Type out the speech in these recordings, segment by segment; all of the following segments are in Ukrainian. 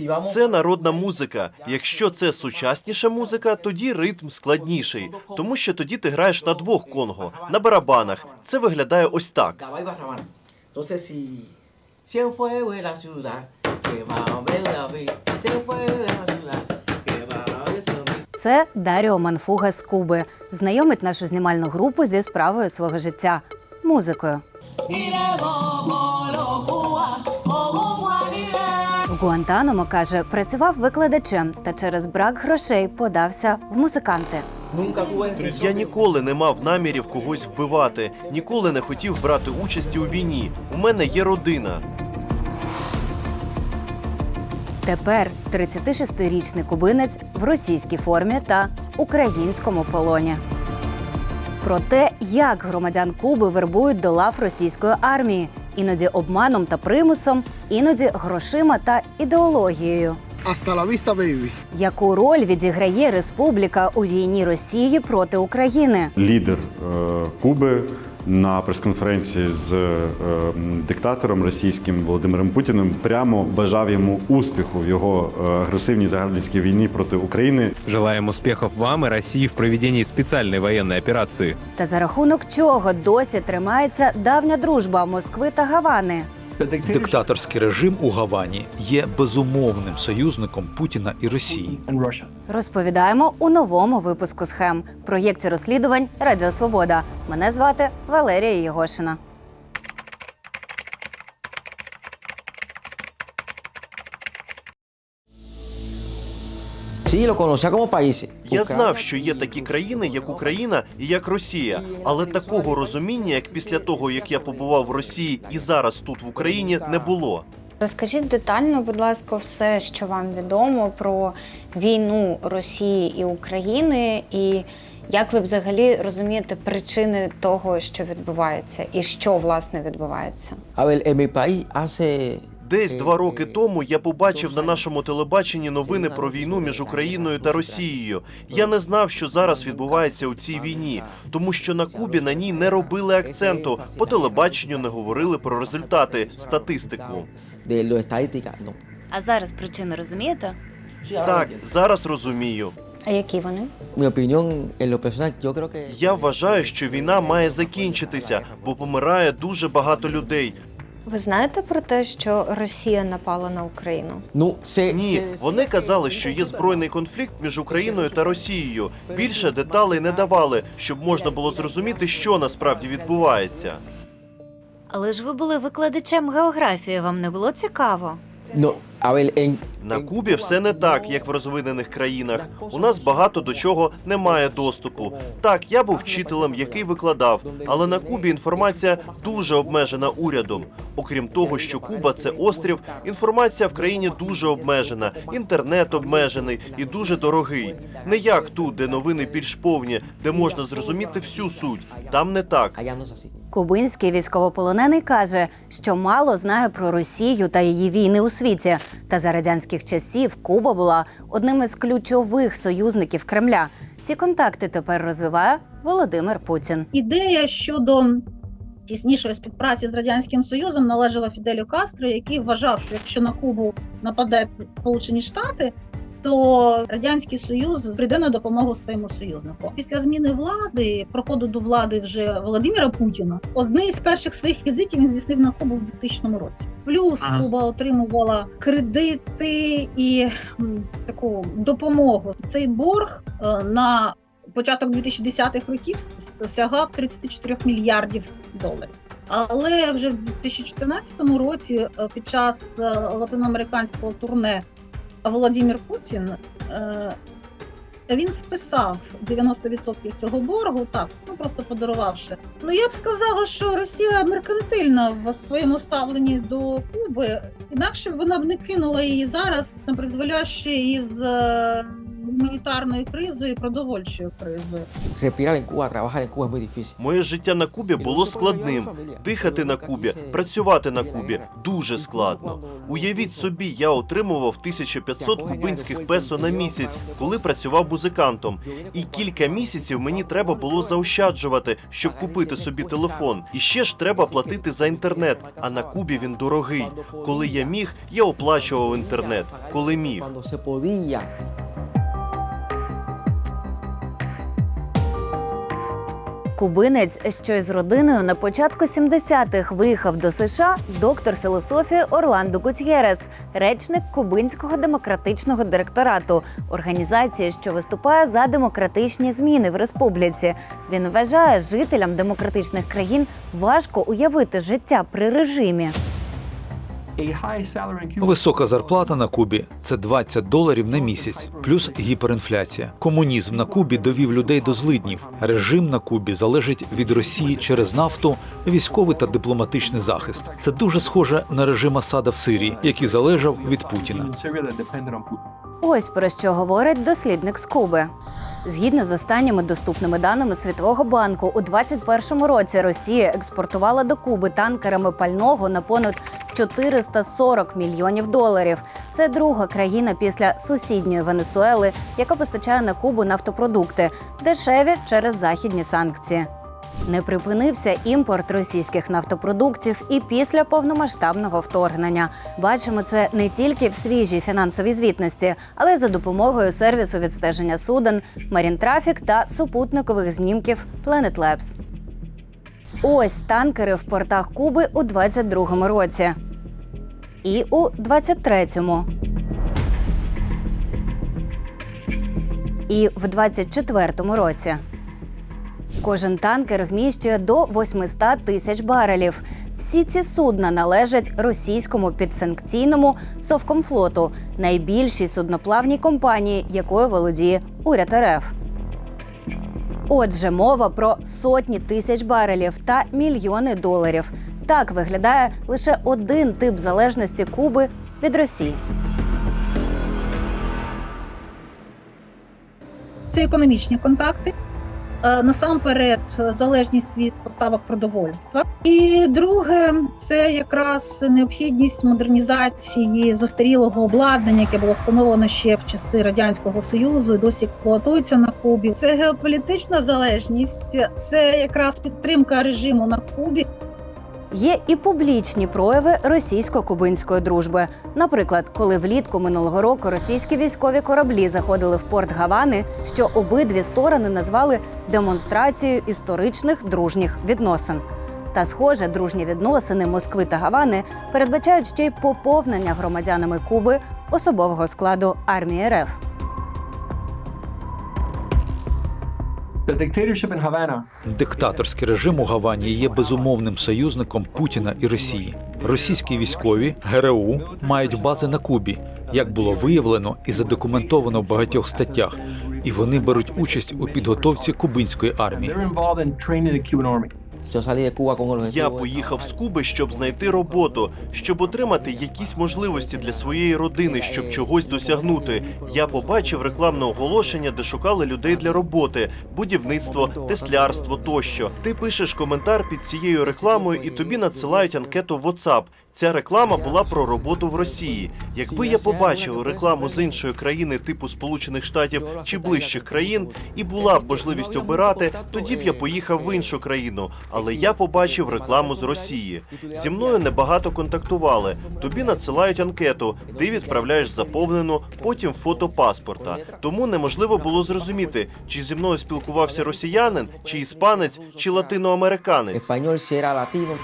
Vamos Це народна музика. Якщо це сучасніша музика, тоді ритм складніший, тому що тоді ти граєш на двох конго, на барабанах. Це виглядає ось так. Це Даріо Манфуга з Куби. Знайомить нашу знімальну групу зі справою свого життя музикою. В Гуантанамо каже, працював викладачем та через брак грошей подався в музиканти. Я ніколи не мав намірів когось вбивати, ніколи не хотів брати участі у війні. У мене є родина. Тепер 36-річний кубинець в російській формі та українському полоні. Про те, як громадян Куби вербують до лав російської армії, іноді обманом та примусом, іноді грошима та ідеологією. Hasta la vista, baby. Яку роль відіграє республіка у війні Росії проти України? лідер е, Куби на прес-конференції з е, диктатором російським Володимиром Путіним прямо бажав йому успіху в його е, агресивній загарбницькій війні проти України. Желаем успіхів вам і Росії в проведенні спеціальної воєнної операції. Та за рахунок чого досі тримається давня дружба Москви та Гавани? Диктаторський режим у Гавані є безумовним союзником Путіна і Росії. Розповідаємо у новому випуску схем проєкті розслідувань Радіо Свобода. Мене звати Валерія Єгошина. Lo como países. Я знав, що є такі країни, як Україна і як Росія, але такого розуміння, як після того, як я побував в Росії і зараз тут в Україні, не було. Розкажіть детально, будь ласка, все, що вам відомо про війну Росії і України, і як ви взагалі розумієте причини того, що відбувається, і що власне відбувається? En mi país hace Десь два роки тому я побачив на нашому телебаченні новини про війну між Україною та Росією. Я не знав, що зараз відбувається у цій війні, тому що на Кубі на ній не робили акценту. По телебаченню не говорили про результати, статистику. lo. А зараз причини розумієте? Так, зараз розумію. А які вони? Creo que Я вважаю, що війна має закінчитися, бо помирає дуже багато людей. Ви знаєте про те, що Росія напала на Україну? Ну це Ні, вони казали, що є збройний конфлікт між Україною та Росією. Більше деталей не давали, щоб можна було зрозуміти, що насправді відбувається. Але ж ви були викладачем географії, вам не було цікаво? No, a ver, en На Кубі все не так, як в розвинених країнах. У нас багато до чого немає доступу. Так, я був вчителем, який викладав, але на Кубі інформація дуже обмежена урядом. Окрім того, що Куба це острів, інформація в країні дуже обмежена, інтернет обмежений і дуже дорогий. Не як тут, де новини більш повні, де можна зрозуміти всю суть. Там не так. Кубинський військовополонений каже, що мало знає про Росію та її війни у світі. Та за радянських часів Куба була одним із ключових союзників Кремля. Ці контакти тепер розвиває Володимир Путін. Ідея щодо тіснішої співпраці з радянським союзом належала Фіделю Кастро, який вважав, що якщо на Кубу нападе Сполучені Штати. То радянський союз прийде на допомогу своєму союзнику. Після зміни влади, проходу до влади вже Володимира Путіна, одне із перших своїх візитів він здійснив на Кубу в 2000 році. Плюс Куба отримувала кредити і таку допомогу. Цей борг е, на початок 2010-х років сягав 34 мільярдів доларів. Але вже в 2014 році, е, під час е, латиноамериканського турне Володимир Путін е, він списав 90% цього боргу, так ну просто подарувавши. Ну я б сказала, що Росія меркантильна в своєму ставленні до Куби, інакше вона б не кинула її зараз на призволяще із е, гуманітарною кризою і продовольчою кризою. Моє життя на Кубі було складним. Дихати на Кубі, працювати на Кубі дуже складно. Уявіть собі, я отримував 1500 кубинських песо на місяць, коли працював музикантом. І кілька місяців мені треба було заощаджувати, щоб купити собі телефон. І ще ж треба платити за інтернет. А на Кубі він дорогий. Коли я міг, я оплачував інтернет. Коли міг. Кубинець, що із родиною на початку 70-х виїхав до США, доктор філософії Орландо Гутьєрес, речник Кубинського демократичного директорату, організації, що виступає за демократичні зміни в республіці. Він вважає, жителям демократичних країн важко уявити життя при режимі. Висока зарплата на Кубі це 20 доларів на місяць, плюс гіперінфляція. Комунізм на Кубі довів людей до злиднів. Режим на Кубі залежить від Росії через нафту, військовий та дипломатичний захист. Це дуже схоже на режим Асада в Сирії, який залежав від Путіна. Ось про що говорить дослідник з Куби. Згідно з останніми доступними даними Світового банку, у 2021 році Росія експортувала до Куби танкерами пального на понад 440 мільйонів доларів. Це друга країна після сусідньої Венесуели, яка постачає на Кубу нафтопродукти, дешеві через західні санкції. Не припинився імпорт російських нафтопродуктів і після повномасштабного вторгнення. Бачимо це не тільки в свіжій фінансовій звітності, але й за допомогою сервісу відстеження суден, Traffic та супутникових знімків Planet Labs. Ось танкери в портах Куби у 22-му році. І у 23-му. І в 24-му році. Кожен танкер вміщує до 800 тисяч барелів. Всі ці судна належать російському підсанкційному Совкомфлоту, найбільшій судноплавній компанії, якою володіє уряд РФ. Отже, мова про сотні тисяч барелів та мільйони доларів. Так виглядає лише один тип залежності Куби від Росії. Це економічні контакти. Е, Насамперед, е, залежність від поставок продовольства, і друге це якраз необхідність модернізації застарілого обладнання, яке було встановлено ще в часи радянського союзу, і досі експлуатується на Кубі. Це геополітична залежність, це якраз підтримка режиму на Кубі. Є і публічні прояви російсько-кубинської дружби. Наприклад, коли влітку минулого року російські військові кораблі заходили в порт Гавани, що обидві сторони назвали демонстрацією історичних дружніх відносин. Та, схоже, дружні відносини Москви та Гавани передбачають ще й поповнення громадянами Куби особового складу армії РФ. Диктаторський режим у Гавані є безумовним союзником Путіна і Росії. Російські військові ГРУ мають бази на Кубі, як було виявлено і задокументовано в багатьох статтях, і вони беруть участь у підготовці кубинської армії. Я поїхав з Куби, щоб знайти роботу, щоб отримати якісь можливості для своєї родини, щоб чогось досягнути. Я побачив рекламне оголошення, де шукали людей для роботи, будівництво, теслярство тощо. Ти пишеш коментар під цією рекламою, і тобі надсилають анкету в WhatsApp. Ця реклама була про роботу в Росії. Якби я побачив рекламу з іншої країни, типу Сполучених Штатів чи ближчих країн, і була б можливість обирати, тоді б я поїхав в іншу країну. Але я побачив рекламу з Росії. Зі мною небагато контактували. Тобі надсилають анкету, ти відправляєш заповнену, потім фото паспорта. Тому неможливо було зрозуміти, чи зі мною спілкувався росіянин, чи іспанець, чи латиноамериканець.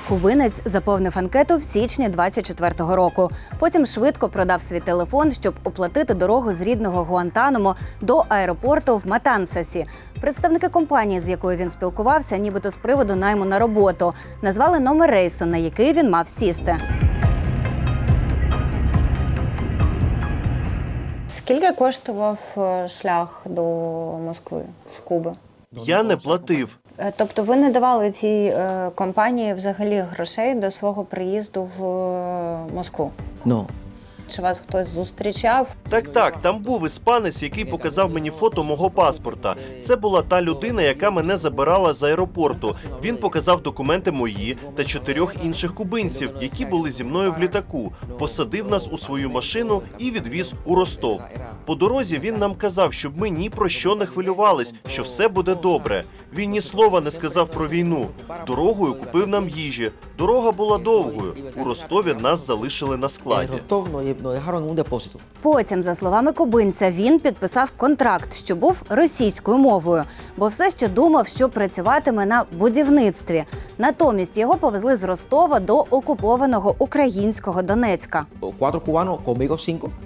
Кубинець заповнив анкету в січні 24-го року. Потім швидко продав свій телефон, щоб оплатити дорогу з рідного Гуантанамо до аеропорту в Матансасі. Представники компанії, з якою він спілкувався, нібито з приводу найму на роботу, назвали номер рейсу, на який він мав сісти. Скільки коштував е, шлях до Москви з Куби? Я не платив. Е, Тобто ви не давали цій е, компанії взагалі грошей до свого приїзду в е, Москву? No. Чи вас хтось зустрічав? Так, так, там був іспанець, який показав мені фото мого паспорта. Це була та людина, яка мене забирала з аеропорту. Він показав документи мої та чотирьох інших кубинців, які були зі мною в літаку. Посадив нас у свою машину і відвіз у Ростов. По дорозі він нам казав, щоб ми ні про що не хвилювались, що все буде добре. Він ні слова не сказав про війну. Дорогою купив нам їжі. Дорога була довгою. У Ростові нас залишили на складі. Rostov Потім, за словами кубинця, він підписав контракт, що був російською мовою, бо все ще думав, що працюватиме на будівництві. Натомість його повезли з Ростова до окупованого українського Донецька.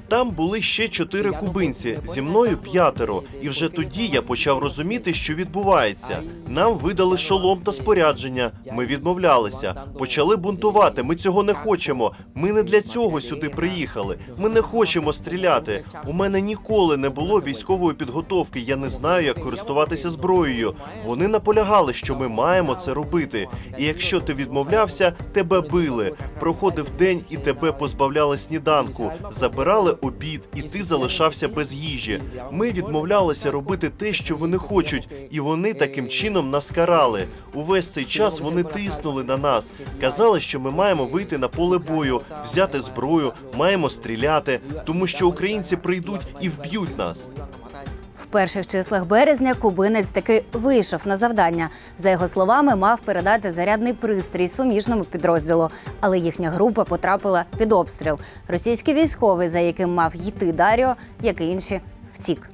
Там були ще чотири кубинці, зі мною п'ятеро. І вже тоді я почав розуміти, що відбувається. Нам видали шолом та спорядження. Ми відмовлялися. Почали бунтувати. Ми цього не хочемо. Ми не для цього сюди приїхали. Ми не хочемо стріляти. У мене ніколи не було військової підготовки. Я не знаю, як користуватися зброєю. Вони наполягали, що ми маємо це робити. І якщо ти відмовлявся, тебе били. Проходив день і тебе позбавляли сніданку, забирали обід, і ти залишався без їжі. Ми відмовлялися робити те, що вони хочуть, і вони таким чином нас карали. Увесь цей час вони тиснули на нас, казали, що ми маємо вийти на поле бою, взяти зброю, маємо стріляти, тому що українці прийдуть і вб'ють нас. В перших числах березня кубинець таки вийшов на завдання. За його словами, мав передати зарядний пристрій суміжному підрозділу, але їхня група потрапила під обстріл. Російський військовий, за яким мав йти Даріо, як і інші, втік.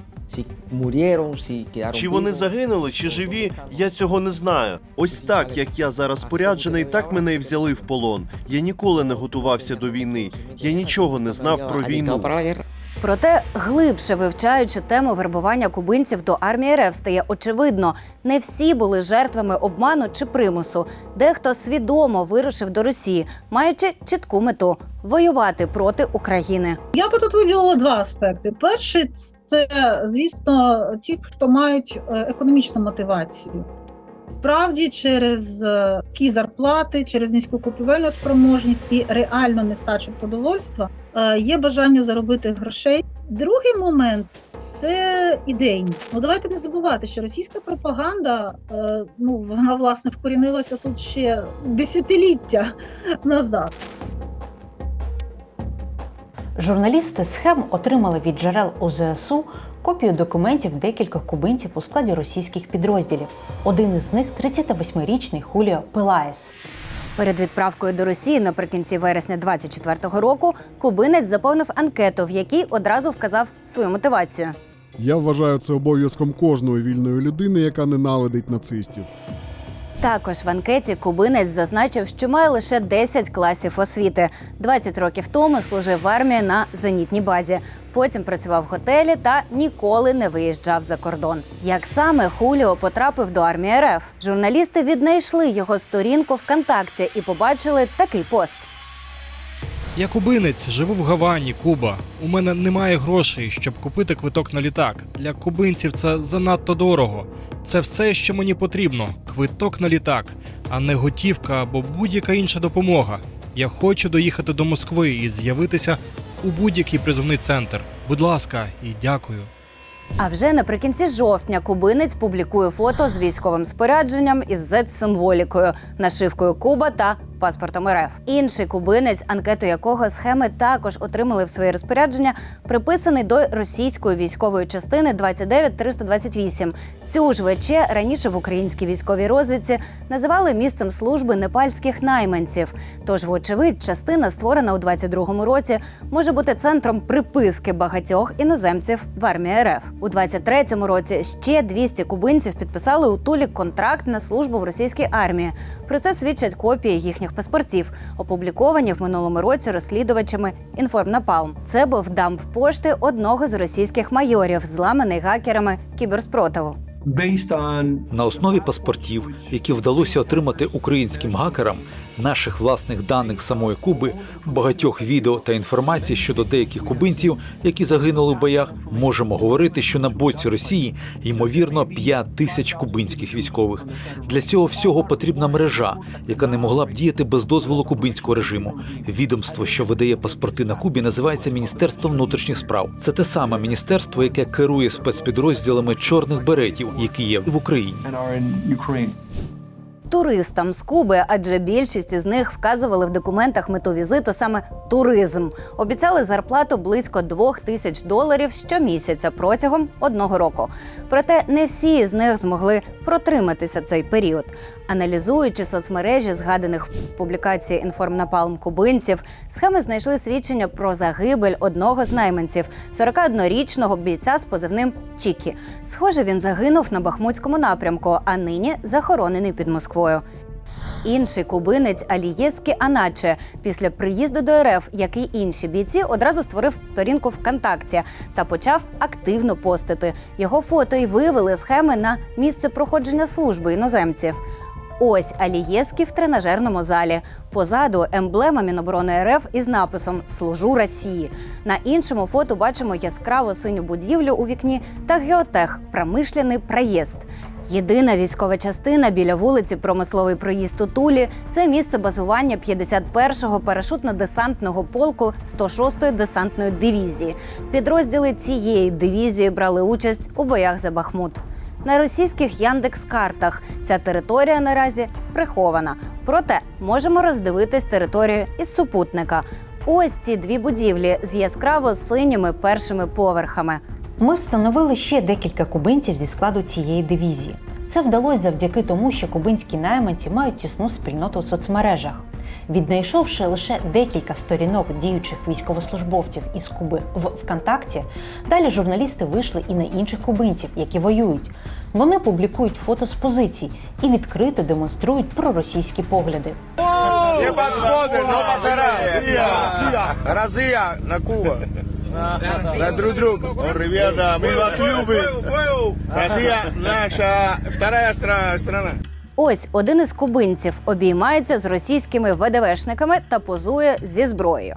Чи вони загинули, чи живі, я цього не знаю. Ось так, як я зараз споряджений, так мене і взяли в полон. Я ніколи не готувався до війни. Я нічого не знав про війну. Проте, глибше вивчаючи тему вербування кубинців до армії РФ, стає очевидно, не всі були жертвами обману чи примусу. Дехто свідомо вирушив до Росії, маючи чітку мету воювати проти України. Я би тут виділила два аспекти. Перший це, звісно, ті, хто мають е, економічну мотивацію. Справді, через е, такі зарплати, через низьку купівельну спроможність і реальну нестачу продовольства е, є бажання заробити грошей. Другий момент це ідейні. Ну давайте не забувати, що російська пропаганда е, ну вона власне вкорінилася тут ще десятиліття назад. Журналісти схем отримали від джерел у ЗСУ копію документів декількох кубинців у складі російських підрозділів. Один із них 38-річний Хуліо Пелаєс. Перед відправкою до Росії наприкінці вересня 24-го року кубинець заповнив анкету, в якій одразу вказав свою мотивацію. Я вважаю це обов'язком кожної вільної людини, яка ненавидить нацистів. Також в анкеті кубинець зазначив, що має лише 10 класів освіти. 20 років тому служив в армії на зенітній базі. Потім працював в готелі та ніколи не виїжджав за кордон. Як саме Хуліо потрапив до армії РФ? Журналісти віднайшли його сторінку ВКонтакті і побачили такий пост. Я кубинець, живу в Гавані, Куба. У мене немає грошей, щоб купити квиток на літак. Для кубинців це занадто дорого. Це все, що мені потрібно: квиток на літак, а не готівка або будь-яка інша допомога. Я хочу доїхати до Москви і з'явитися у будь-який призовний центр. Будь ласка, і дякую. А вже наприкінці жовтня кубинець публікує фото з військовим спорядженням із Z-символікою, нашивкою Куба та паспортом РФ. Інший кубинець, анкету якого схеми також отримали в своє розпорядження, приписаний до російської військової частини 29328. Цю ж ВЧ раніше в українській військовій розвідці називали місцем служби непальських найманців. Тож, вочевидь, частина створена у 22-му році може бути центром приписки багатьох іноземців в армії РФ. У 23-му році ще 200 кубинців підписали у Тулі контракт на службу в російській армії. Про це свідчать копії їхніх паспортів, опубліковані в минулому році розслідувачами Інформнапалм. Це був дамп пошти одного з російських майорів, зламаний гакерами кіберспротиву. На основі паспортів, які вдалося отримати українським гакерам, наших власних даних самої Куби, багатьох відео та інформації щодо деяких кубинців, які загинули в боях, можемо говорити, що на боці Росії ймовірно 5 тисяч кубинських військових. Для цього всього потрібна мережа, яка не могла б діяти без дозволу кубинського режиму. Відомство, що видає паспорти на Кубі, називається Міністерство внутрішніх справ. Це те саме міністерство, яке керує спецпідрозділами чорних беретів, які є в Україні. Туристам з Куби, адже більшість із них вказували в документах мету візиту саме туризм. Обіцяли зарплату близько двох тисяч доларів щомісяця протягом одного року. Проте не всі з них змогли протриматися цей період. Аналізуючи соцмережі, згаданих в публікації інформнапалм кубинців, схеми знайшли свідчення про загибель одного з найманців 41-річного бійця з позивним Чікі. Схоже, він загинув на Бахмутському напрямку, а нині захоронений під Москвою. Інший кубинець Алієскі Аначе після приїзду до РФ, як і інші бійці, одразу створив сторінку ВКонтакті та почав активно постити. Його фото і вивели схеми на місце проходження служби іноземців. Ось Алієскі в тренажерному залі. Позаду емблема Міноборони РФ із написом Служу Росії. На іншому фото бачимо яскраво синю будівлю у вікні та геотех промишлений проїзд. Єдина військова частина біля вулиці Промисловий проїзд у Тулі це місце базування 51-го парашутно-десантного полку 106-ї десантної дивізії. Підрозділи цієї дивізії брали участь у боях за Бахмут. На російських Яндекс-картах ця територія наразі прихована. Проте можемо роздивитись територію із супутника. Ось ці дві будівлі з яскраво синіми першими поверхами. Ми встановили ще декілька кубинців зі складу цієї дивізії. Це вдалося завдяки тому, що кубинські найманці мають тісну спільноту у соцмережах. Віднайшовши лише декілька сторінок діючих військовослужбовців із Куби в ВКонтакті, далі журналісти вийшли і на інших кубинців, які воюють. Вони публікують фото з позицій і відкрито демонструють проросійські погляди. Россия! Россия на Куба! На друг друга! Ребята, мы вас любим. Россия наша вторая страна. Ось один із кубинців обіймається з російськими ВДВшниками та позує зі зброєю.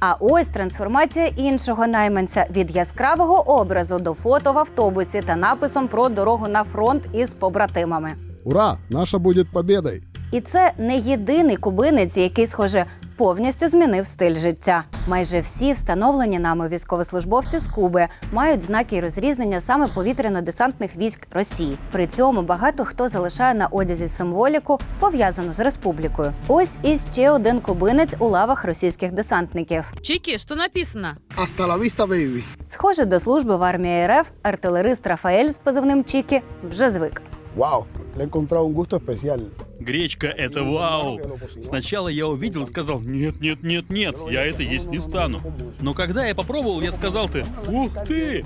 А ось трансформація іншого найманця від яскравого образу до фото в автобусі та написом про дорогу на фронт із побратимами. Ура! Наша буде победой! І це не єдиний кубинець, який, схоже, повністю змінив стиль життя. Майже всі встановлені нами військовослужбовці з Куби мають знаки розрізнення саме повітряно-десантних військ Росії. При цьому багато хто залишає на одязі символіку, пов'язану з республікою. Ось і ще один кубинець у лавах російських десантників. Чики, что написано? Hasta la vista, baby. Схоже, до служби в армії РФ артилерист Рафаель з позивним Чікі вже звик. Wow, le he encontrado un gusto especial Гречка — это вау! Сначала я увидел и сказал, нет, нет, нет, нет, я это есть не стану. Но когда я попробовал, я сказал ты, ух ты!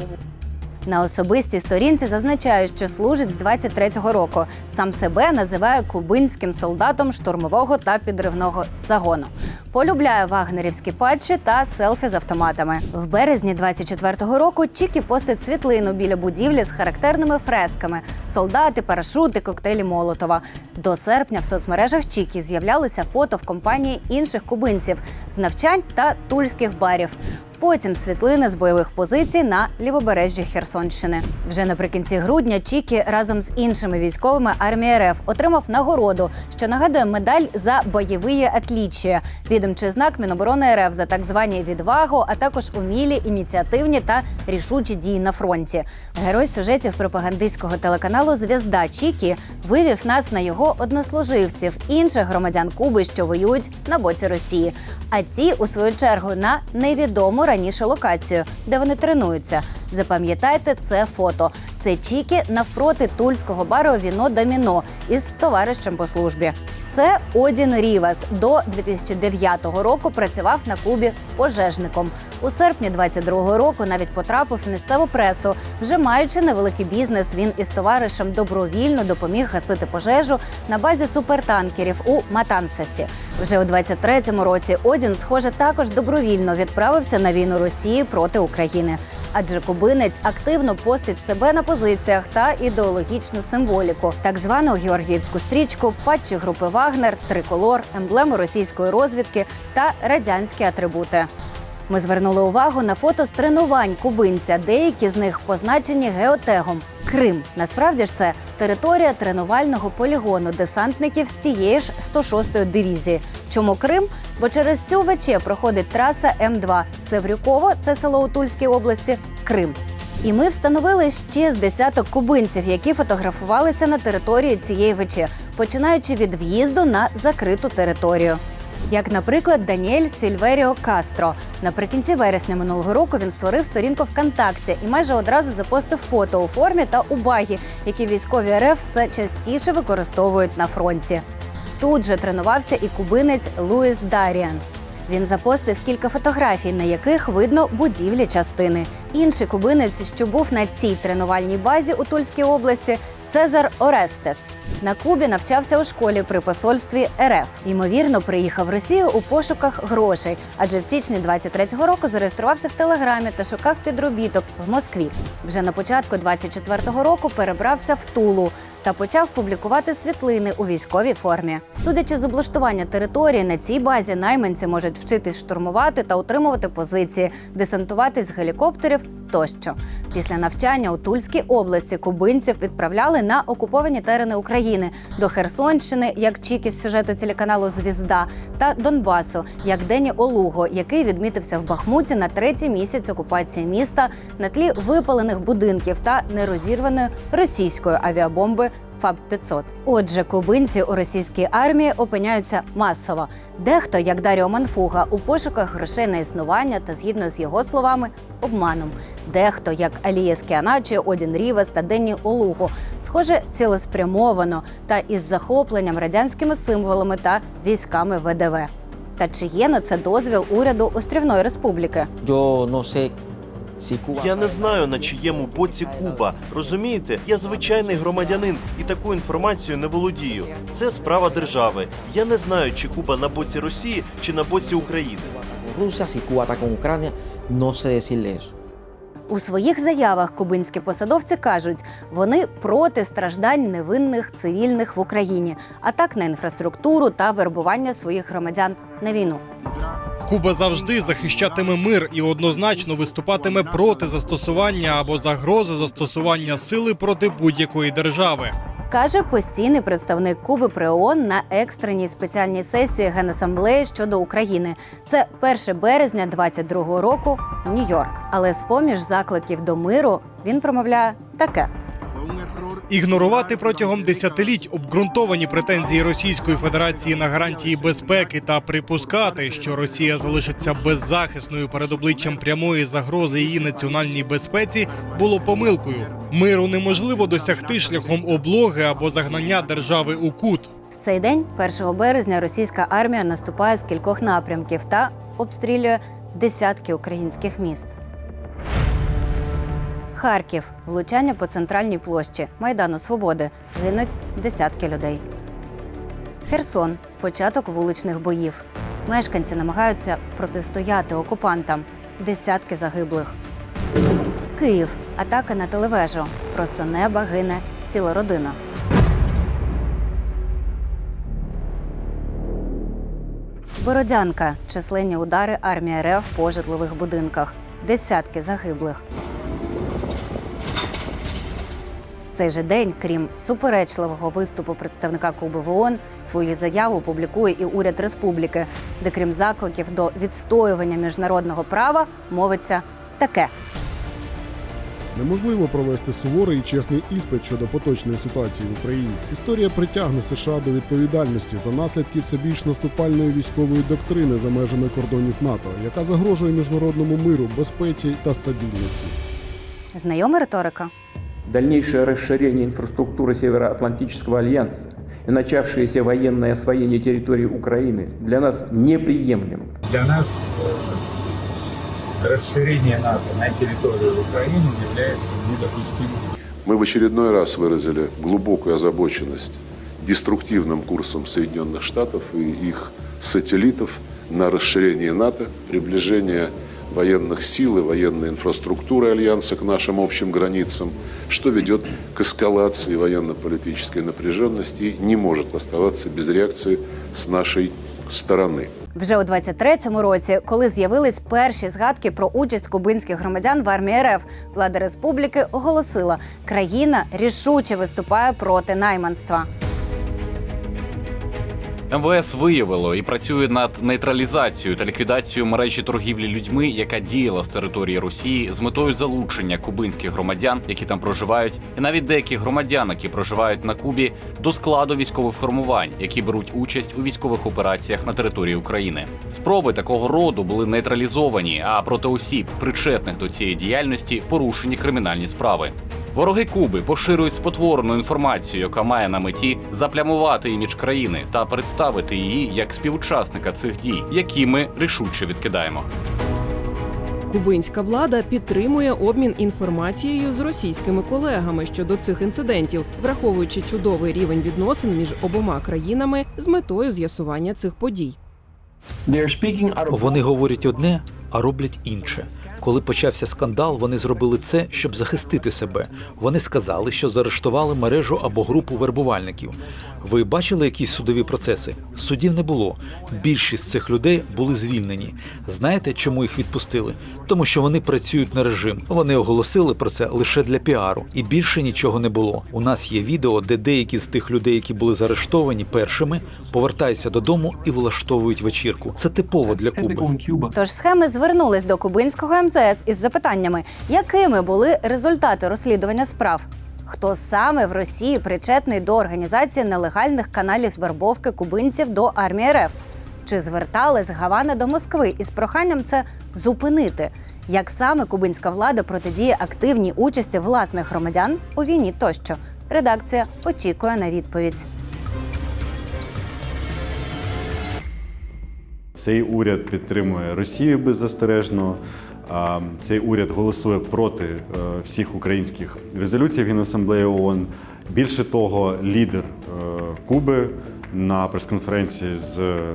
На особистій сторінці зазначає, що служить з 23-го року. Сам себе називає кубинським солдатом штурмового та підривного загону. Полюбляє вагнерівські патчі та селфі з автоматами. В березні 24-го року Чікі постить світлину біля будівлі з характерними фресками: солдати, парашути, коктейлі Молотова. До серпня в соцмережах Чікі з'являлися фото в компанії інших кубинців з навчань та тульських барів. Потім світлини з бойових позицій на лівобережжі Херсонщини. Вже наприкінці грудня Чікі разом з іншими військовими армії РФ отримав нагороду, що нагадує медаль за бойові отліччя, відомчий знак Міноборони РФ за так звані відвагу, а також умілі, ініціативні та рішучі дії на фронті. Герой сюжетів пропагандистського телеканалу Звізда Чікі вивів нас на його однослуживців, інших громадян Куби, що воюють на боці Росії. А ті, у свою чергу, на невідому раніше локацію, де вони тренуються. Запам'ятайте це фото. Це Чікі навпроти тульського бару Віно Даміно із товаришем по службі. Це Одін Рівас. До 2009 року працював на Кубі пожежником. У серпні 22-го року навіть потрапив в місцеву пресу. Вже маючи невеликий бізнес, він із товаришем добровільно допоміг гасити пожежу на базі супертанкерів у Матансасі. Вже у 23-му році Одін, схоже, також добровільно відправився на війну Росії проти України. адже кубинець активно постить себе на позиціях та ідеологічну символіку, так звану георгіївську стрічку, патчі групи Вагнер, триколор, емблему російської розвідки та радянські атрибути. Ми звернули увагу на фото з тренувань кубинця. Деякі з них позначені геотегом Крим. Насправді ж це територія тренувального полігону десантників з тієї ж 106-ї дивізії. Чому Крим? Бо через цю ВЧ проходить траса М2 Севрюково, це село у Тульській області, Крим. І ми встановили ще з десяток кубинців, які фотографувалися на території цієї ВЧ, починаючи від в'їзду на закриту територію. Як, наприклад, Даніель Сільверіо Кастро. Наприкінці вересня минулого року він створив сторінку ВКонтакті і майже одразу запостив фото у формі та у багі, які військові РФ все частіше використовують на фронті. Тут же тренувався і кубинець Луїс Даріан. Він запостив кілька фотографій, на яких видно будівлі частини. Інший кубинець, що був на цій тренувальній базі у Тульській області, Цезар Орестес. На Кубі навчався у школі при посольстві РФ. Ймовірно, приїхав в Росію у пошуках грошей, адже в січні 23-го року зареєструвався в Телеграмі та шукав підробіток в Москві. Вже на початку 24-го року перебрався в Тулу та почав публікувати світлини у військовій формі. Судячи з облаштування території, на цій базі найманці можуть вчитись штурмувати та утримувати позиції, десантуватись з гелікоптерів тощо. Після навчання у Тульській області кубинців відправляли на окуповані терени України до Херсонщини, як Чікі з сюжету телеканалу Звізда, та Донбасу, як Дені Олуго, який відмітився в Бахмуті на третій місяць окупації міста на тлі випалених будинків та нерозірваної російської авіабомби. ФАБ 500 Отже, кубинці у російській армії опиняються масово. Дехто, як Даріо Манфуга, у пошуках грошей на існування та згідно з його словами, обманом. Дехто, як Алія Скіаначі, Одін Рівес та Денні Олуго, схоже, цілеспрямовано та із захопленням радянськими символами та військами ВДВ. Та чи є на це дозвіл уряду Острівної Республіки? Yo no sé. Я не знаю на чиєму боці Куба. Розумієте, я звичайний громадянин і таку інформацію не володію. Це справа держави. Я не знаю, чи Куба на боці Росії чи на боці України. Con Ucrania, no sé decirle eso. У своїх заявах кубинські посадовці кажуть, вони проти страждань невинних цивільних в Україні, атак на інфраструктуру та вербування своїх громадян на війну. Куба завжди захищатиме мир і однозначно виступатиме проти застосування або загрози застосування сили проти будь-якої держави. Каже постійний представник Куби при ООН на екстреній спеціальній сесії Генасамблеї щодо України. Це 1 березня 22-го року, Нью-Йорк. Але з поміж закликів до миру він промовляє таке. Ігнорувати протягом десятиліть обґрунтовані претензії Російської Федерації на гарантії безпеки та припускати, що Росія залишиться беззахисною перед обличчям прямої загрози її національній безпеці, було помилкою. Миру неможливо досягти шляхом облоги або загнання держави у кут. В цей день, 1 березня, російська армія наступає з кількох напрямків та обстрілює десятки українських міст. Харків влучання по центральній площі Майдану Свободи. Гинуть десятки людей. Херсон початок вуличних боїв. Мешканці намагаються протистояти окупантам. Десятки загиблих. Київ атака на телевежу. Просто неба гине ціла родина. Бородянка численні удари армії РФ по житлових будинках. Десятки загиблих. В цей же день, крім суперечливого виступу представника Куби в ООН, свою заяву публікує і уряд республіки, де крім закликів до відстоювання міжнародного права мовиться таке. Неможливо провести суворий і чесний іспит щодо поточної ситуації в Україні. Історія притягне США до відповідальності за наслідки все більш наступальної військової доктрини за межами кордонів НАТО, яка загрожує міжнародному миру, безпеці та стабільності. Знайома риторика? Дальнейшее расширение инфраструктуры Североатлантического альянса и начавшееся военное освоение территории Украины для нас неприемлемо. Для нас э, расширение НАТО на территорию Украины является недопустимым. Мы в очередной раз выразили глубокую озабоченность деструктивным курсом Соединенных Штатов и их сателлитов на расширение НАТО, приближение военных сил и военной инфраструктуры Альянса к нашим общим границам, что ведет к эскалации военно-политической напряженности и не может оставаться без реакции с нашей стороны. Вже у 23-му році, коли з'явились перші згадки про участь кубинських громадян в армії РФ, влада республіки оголосила, країна рішуче виступає проти найманства. МВС виявило і працює над нейтралізацією та ліквідацією мережі торгівлі людьми, яка діяла з території Росії з метою залучення кубинських громадян, які там проживають, і навіть деяких громадян, які проживають на Кубі, до складу військових формувань, які беруть участь у військових операціях на території України. Спроби такого роду були нейтралізовані, а проти осіб, причетних до цієї діяльності, порушені кримінальні справи. Вороги Куби поширюють спотворену інформацію, яка має на меті заплямувати імідж країни та представити її як співучасника цих дій, які ми рішуче відкидаємо. Кубинська влада підтримує обмін інформацією з російськими колегами щодо цих інцидентів, враховуючи чудовий рівень відносин між обома країнами з метою з'ясування цих подій. Вони говорять одне, а роблять інше. Коли почався скандал, вони зробили це, щоб захистити себе. Вони сказали, що заарештували мережу або групу вербувальників. Ви бачили якісь судові процеси? Судів не було. Більшість цих людей були звільнені. Знаєте, чому їх відпустили? Тому що вони працюють на режим. Вони оголосили про це лише для піару, і більше нічого не було. У нас є відео, де деякі з тих людей, які були заарештовані першими, повертаються додому і влаштовують вечірку. Це типово для Куби. Тож схеми звернулись до кубинського МЗС із запитаннями, якими були результати розслідування справ. Хто саме в Росії причетний до організації нелегальних каналів вербовки кубинців до армії РФ? Чи звертались Гавана до Москви із проханням це зупинити? Як саме кубинська влада протидіє активній участі власних громадян у війні тощо? Редакція очікує на відповідь. Цей уряд підтримує Росію беззастережно. Цей уряд голосує проти е, всіх українських резолюцій Генасамблеї ООН. Більше того, лідер е, Куби на прес-конференції з е,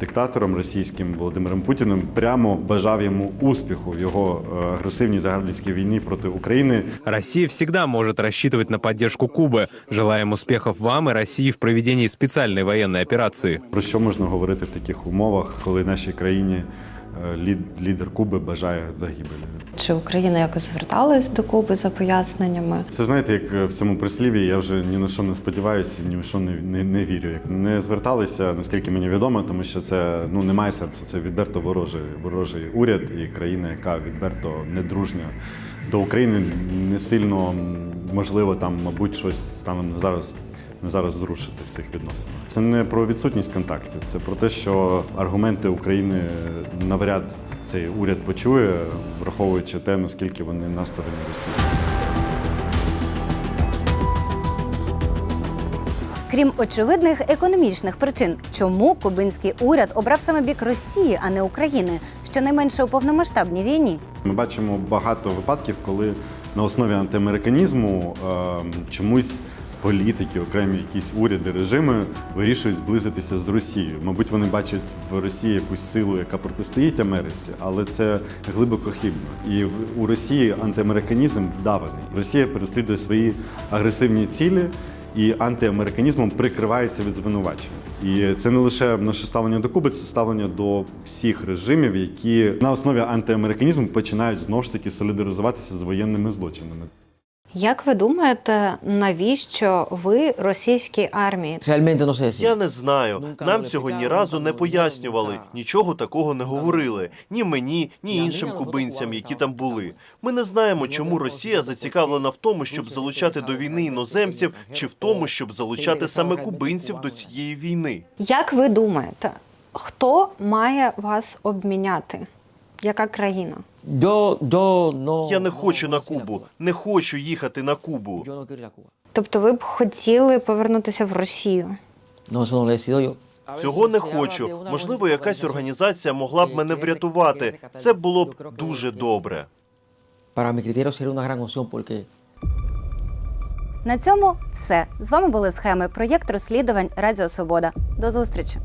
диктатором російським Володимиром Путіним прямо бажав йому успіху в його е, агресивній загарбницькій війні проти України. Россия всегда может рассчитывать на поддержку Кубы. Желаем успехов вам и России в проведении спеціальної воєнної операції. Про що можна говорити в таких умовах, коли нашій країні лідер Куби бажає загибелі? Чи Україна якось зверталась до Куби за поясненнями? Це знаєте, як в цьому прислів'ї я вже ні на що не сподіваюся, ні на що не, не, не вірю. Як не зверталися, наскільки мені відомо, тому що це ну немає сенсу. Це відверто ворожий, ворожий уряд і країна, яка відверто недружня до України, не сильно можливо там, мабуть, щось там зараз. Зараз зрушити в цих відносинах. Це не про відсутність контактів, це про те, що аргументи України навряд цей уряд почує, враховуючи те, наскільки вони на стороні Росії. Крім очевидних економічних причин, чому кубинський уряд обрав саме бік Росії, а не України, щонайменше у повномасштабній війні? Ми бачимо багато випадків, коли на основі антиамериканізму е, чомусь політики, окремі якісь уряди, режими вирішують зблизитися з Росією. Мабуть, вони бачать в Росії якусь силу, яка протистоїть Америці, але це глибоко хибно. І у Росії антиамериканізм вдаваний. Росія переслідує свої агресивні цілі. І антиамериканізмом прикривається від звинувачень. І це не лише наше ставлення до Куби, це ставлення до всіх режимів, які на основі антиамериканізму починають знову ж таки солідаризуватися з воєнними злочинами. Як ви думаєте, навіщо ви російській армії? Я не знаю. Нам цього ні разу не пояснювали, нічого такого не говорили. Ні мені, ні іншим кубинцям, які там були. Ми не знаємо, чому Росія зацікавлена в тому, щоб залучати до війни іноземців, чи в тому, щоб залучати саме кубинців до цієї війни. Як ви думаєте, хто має вас обміняти? Яка країна? Я не хочу на Кубу, не хочу їхати на Кубу. Тобто ви б хотіли повернутися в Росію? Цього не хочу. Можливо, якась організація могла б мене врятувати. Це було б дуже добре. На цьому все. З вами були схеми проєкт розслідувань Радіо Свобода. До зустрічі.